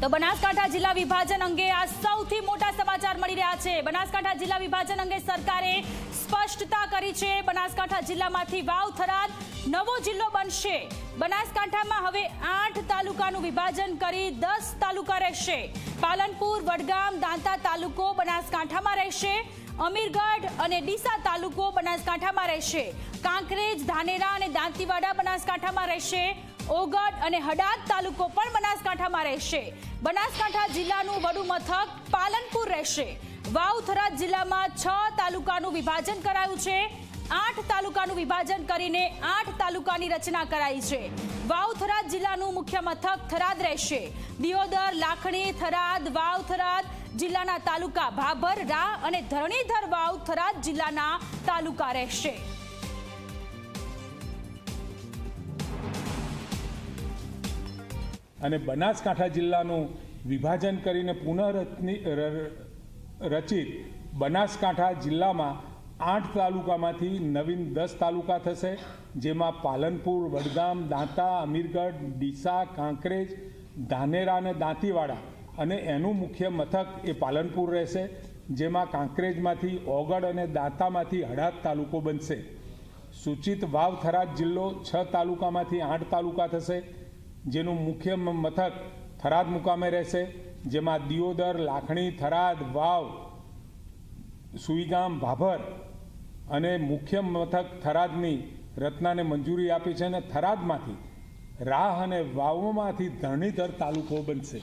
તો બનાસકાંઠા જિલ્લા વિભાજન અંગે આ સૌથી મોટા સમાચાર મળી રહ્યા છે. બનાસકાંઠા જિલ્લા વિભાજન અંગે સરકારે સ્પષ્ટતા કરી છે. બનાસકાંઠા જિલ્લામાંથી વાવ થરાદ નવો જિલ્લો બનશે. બનાસકાંઠામાં હવે આઠ તાલુકાનું વિભાજન કરી દસ તાલુકા રહેશે. પાલનપુર, વડગામ, દાંતા તાલુકો બનાસકાંઠામાં રહેશે. અમીરગઢ અને ડીસા તાલુકો બનાસકાંઠામાં રહેશે. કાંકરેજ, ધાનેરા અને દાંતીવાડા બનાસકાંઠામાં રહેશે. ઓગડ અને હડાદ તાલુકો પણ બનાસકાંઠામાં રહેશે. બનાસકાંઠા જિલ્લાનું વડુ મથક પાલનપુર રહેશે. વાવ થરાદ જિલ્લામાં છ તાલુકાનું વિભાજન કરાયું છે. આઠ તાલુકાનું વિભાજન કરીને આઠ તાલુકાની રચના કરાઈ છે. વાવ થરાદ જિલ્લાનું મુખ્ય મથક થરાદ રહેશે. દિયોદર, લાખણી, થરાદ વાવ થરાદ જિલ્લાના તાલુકા ભાભર, રા અને ધરણીધર વાવ થરાદ જિલ્લાના તાલુકા રહેશે. અને બનાસકાંઠા જિલ્લાનું વિભાજન કરીને પુનઃરચની રચિત બનાસકાંઠા જિલ્લામાં આઠ તાલુકામાંથી નવીન દસ તાલુકા થશે, જેમાં પાલનપુર, વડગામ, દાંતા, અમીરગઢ, ડીસા, કાંકરેજ, ધાનેરા અને દાંતીવાડા. અને એનું મુખ્ય મથક એ પાલનપુર રહેશે, જેમાં કાંકરેજમાંથી ઓગડ અને દાંતામાંથી હડાદ તાલુકો બનશે. સૂચિત વાવ થરાદ જિલ્લો છ તાલુકામાંથી આઠ તાલુકા થશે જેનું મુખ્ય મથક થરાદ મુકામે રહેશે, જેમાં દિયોદર, લાખણી, થરાદ, વાવ, સુઈગામ, ભાભર અને મુખ્ય મથક થરાદની રત્નાને મંજૂરી આપી છે અને થરાદમાંથી રાહ અને વાવમાંથી ધરણીધર તાલુકો બનશે.